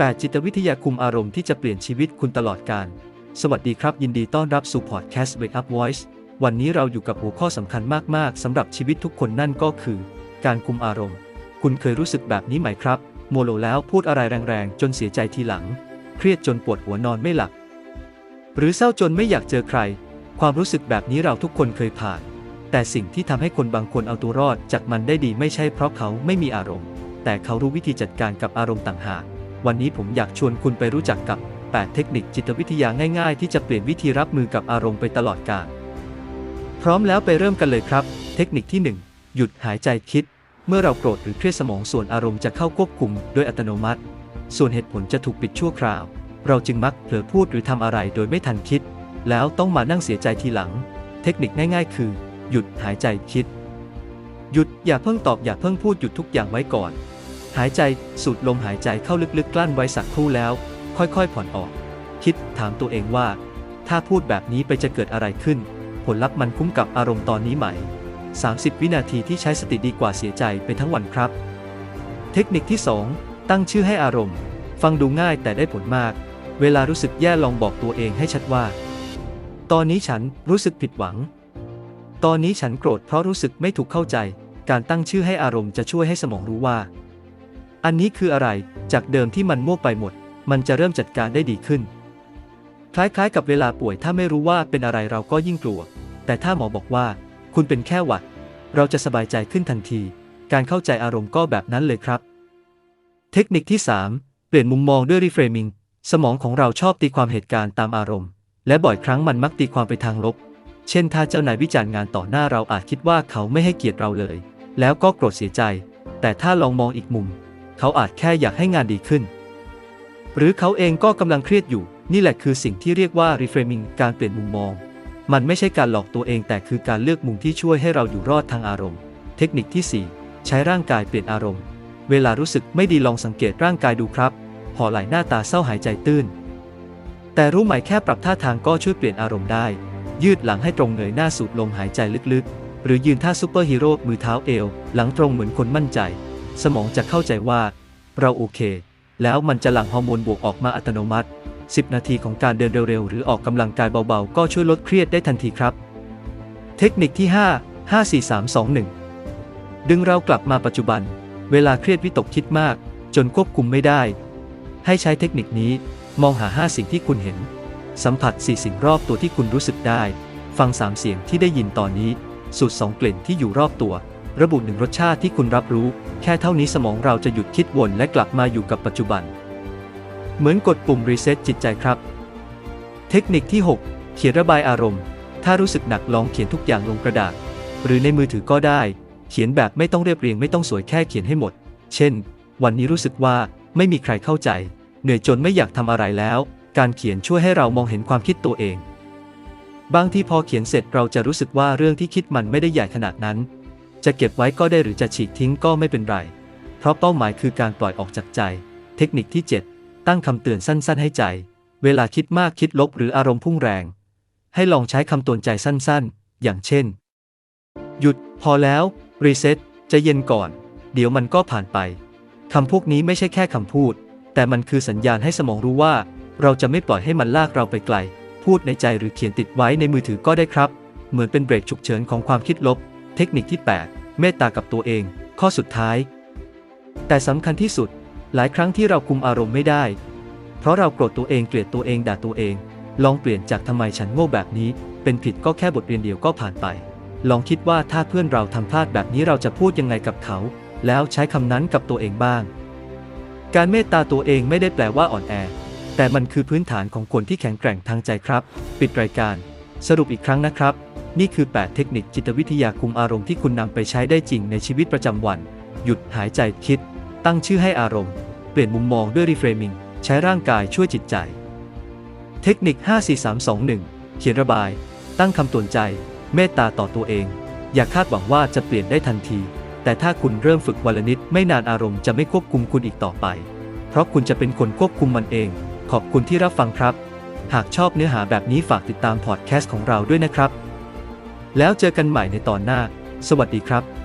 8 จิตวิทยาคุมอารมณ์ที่จะเปลี่ยนชีวิตคุณตลอดกาลสวัสดีครับ ยินดีต้อนรับสู่พอดแคสต์ Wake Up Voice วันนี้เราอยู่กับหัวข้อสำคัญมาก ๆสำหรับชีวิตทุกคนนั่นก็คือ การคุมอารมณ์ คุณเคยรู้สึกแบบนี้ไหมครับ โมโลแล้วพูดอะไรแรงๆ จนเสียใจทีหลัง เครียดจนปวดหัวนอนไม่หลับ หรือเศร้าจนไม่อยากเจอใคร ความรู้สึกแบบนี้เราทุกคนเคยผ่าน แต่สิ่งที่ทำให้คนบางคนเอาตัวรอดจากมันได้ดีไม่ใช่เพราะเขาไม่มีอารมณ์ แต่เขารู้วิธีจัดการกับอารมณ์ต่างหาก วันนี้ผมอยากชวนคุณไปรู้จักกับ 8 เทคนิคจิตวิทยาง่ายๆ ที่จะเปลี่ยนวิธีรับมือกับอารมณ์ไปตลอดกาล พร้อมแล้วไปเริ่มกันเลยครับ เทคนิคที่ 1 หยุดหายใจคิด เมื่อเราโกรธหรือเครียดสมองส่วนอารมณ์จะเข้าควบคุมโดยอัตโนมัติ ส่วนเหตุผลจะถูกปิดชั่วคราว เราจึงมักเผลอพูดหรือทำอะไรโดยไม่ทันคิด แล้วต้องมานั่งเสียใจทีหลัง เทคนิคง่าย ๆ คือ หยุดหายใจคิด หยุดอย่าเพิ่งตอบอย่าเพิ่งพูดหยุดทุกอย่างไว้ก่อน หายใจสูดลมหายใจเข้าลึกๆ กลั้นไว้สักครู่แล้ว ค่อยๆ ผ่อนออก คิดถามตัวเองว่า ถ้าพูดแบบนี้ไปจะเกิดอะไรขึ้น ผลลัพธ์มันคุ้มกับอารมณ์ตอนนี้ไหม 30 วินาทีที่ใช้สติดีกว่าเสียใจไปทั้งวันครับ เทคนิคที่ 2 ตั้งชื่อให้อารมณ์ ฟังดูง่ายแต่ได้ผลมาก เวลารู้สึกแย่ลองบอกตัวเองให้ชัดว่า ตอนนี้ฉันรู้สึกผิดหวัง ตอนนี้ฉันโกรธเพราะรู้สึกไม่ถูกเข้าใจ การตั้งชื่อให้อารมณ์จะช่วยให้สมองรู้ว่า อันนี้คืออะไร จากเดิมที่มันมั่วไปหมด มันจะเริ่มจัดการได้ดีขึ้น คล้ายๆ กับเวลาป่วยถ้าไม่รู้ว่าเป็นอะไรเราก็ยิ่งกลัว แต่ถ้าหมอบอกว่า คุณเป็นแค่หวัด เราจะสบายใจขึ้นทันที การเข้าใจอารมณ์ก็แบบนั้นเลยครับ เทคนิคที่ 3 เปลี่ยนมุมมองด้วย reframing สมองของเราชอบตีความเหตุการณ์ตามอารมณ์ และบ่อยครั้งมันมักตีความไปทางลบ เช่น ถ้าเจ้านายวิจารณ์งานต่อหน้าเราอาจคิดว่าเขาไม่ให้เกียรติเราเลย แล้วก็โกรธเสียใจ แต่ถ้าลองมองอีกมุม เขาอาจแค่อยากให้งานดีขึ้น หรือเขาเองก็กำลังเครียดอยู่ นี่แหละคือสิ่งที่เรียกว่า reframing การเปลี่ยนมุมมอง มันไม่ใช่การหลอกตัวเองแต่คือการเลือกมุมที่ช่วยให้เราอยู่รอดทางอารมณ์ เทคนิคที่ 4 ใช้ร่างกายเปลี่ยนอารมณ์ เวลารู้สึกไม่ดีลองสังเกตร่างกายดูครับห่อไหล่หน้าตาเศร้าหายใจตื้น แต่รู้ไหมแค่ปรับท่าทางก็ช่วยเปลี่ยนอารมณ์ได้ ยืดหลังให้ตรงเงยหน้าสูดลมหายใจลึกๆ หรือยืนท่าซูเปอร์ฮีโร่มือเท้าเอว หลังตรงเหมือนคนมั่นใจ สมองจะเข้าใจว่า เราโอเค แล้วมันจะหลั่งฮอร์โมนบวกออกมาอัตโนมัติ 10 นาทีของการเดินเร็วๆ หรือออกกำลังกายเบาๆ ก็ช่วยลดเครียดได้ทันทีครับ เทคนิคที่ 5 5 4 3 2 1 ดึงเรากลับมาปัจจุบัน เวลาเครียดวิตกคิดมาก จนควบคุมไม่ได้ ให้ใช้เทคนิคนี้ มองหา 5 สิ่งที่คุณเห็น สัมผัส 4 สิ่งรอบตัวที่คุณรู้สึกได้ ฟัง 3 เสียงที่ได้ยินตอนนี้ สูตร2กลิ่นที่อยู่รอบตัว ระบุหนึ่งรสชาติที่คุณรับรู้ แค่เท่านี้สมองเราจะหยุดคิดวนและกลับมาอยู่กับปัจจุบัน เหมือนกดปุ่มรีเซ็ตจิตใจครับ เทคนิคที่ 6 เขียนระบายอารมณ์ ถ้ารู้สึกหนักลองเขียนทุกอย่างลงกระดาษ หรือในมือถือก็ได้ เขียนแบบไม่ต้องเรียบเรียงไม่ต้องสวยแค่เขียนให้หมด เช่น วันนี้รู้สึกว่าไม่มีใครเข้าใจ เหนื่อยจนไม่อยากทำอะไรแล้ว การเขียนช่วยให้เรามองเห็นความคิดตัวเองบางทีพอเขียนเสร็จเราจะรู้สึกว่าเรื่องที่คิดมันไม่ได้ใหญ่ขนาดนั้น จะเก็บไว้ก็ได้หรือจะฉีกทิ้งก็ไม่เป็นไร เพราะเป้าหมายคือการปล่อยออกจากใจ เทคนิคที่ 7 ตั้งคำเตือนสั้นๆ ให้ใจ เวลาคิดมากคิดลบหรืออารมณ์พุ่งแรง ให้ลองใช้คำเตือนใจสั้นๆ อย่างเช่น หยุด พอแล้ว รีเซ็ตจะเย็นก่อน เดี๋ยวมันก็ผ่านไปคำพวกนี้ไม่ใช่แค่คำพูด แต่มันคือสัญญาณให้สมองรู้ว่า เราจะไม่ปล่อยให้มันลากเราไปไกล พูดในใจหรือเขียนติดไว้ในมือถือก็ได้ครับ เหมือนเป็นเบรกฉุกเฉินของความคิดลบ เทคนิคที่ 8 เมตตากับตัวเอง ข้อสุดท้าย แต่สำคัญที่สุด หลายครั้งที่เราคุมอารมณ์ไม่ได้ เพราะเราโกรธตัวเองเกลียดตัวเองด่าตัวเอง ลองเปลี่ยนจากทำไมฉันโง่แบบนี้ เป็นผิดก็แค่บทเรียนเดียวก็ผ่านไป ลองคิดว่าถ้าเพื่อนเราทำพลาดแบบนี้เราจะพูดยังไงกับเขา แล้วใช้คำนั้นกับตัวเองบ้าง การเมตตาตัวเองไม่ได้แปลว่าอ่อนแอ แต่มันคือพื้นฐานของคนที่แข็งแกร่งทางใจครับ ปิดรายการ สรุปอีกครั้งนะครับ นี่คือ 8 เทคนิคจิตวิทยาคุมอารมณ์ที่คุณนำไปใช้ได้จริงในชีวิตประจำวัน หยุดหายใจคิด ตั้งชื่อให้อารมณ์ เปลี่ยนมุมมองด้วย reframing ใช้ร่างกายช่วยจิตใจ เทคนิค 54321 เขียนระบาย ตั้งคำตวนใจ เมตตาต่อตัวเอง อย่าคาดหวังว่าจะเปลี่ยนได้ทันที แต่ถ้าคุณเริ่มฝึกวันละนิดไม่นานอารมณ์จะไม่ควบคุมคุณอีกต่อไป เพราะคุณจะเป็นคนควบคุมมันเอง ขอบคุณที่รับฟังครับ หากชอบเนื้อหาแบบนี้ฝากติดตามพอดแคสต์ของเราด้วยนะครับ แล้วเจอกันใหม่ในตอนหน้า สวัสดีครับ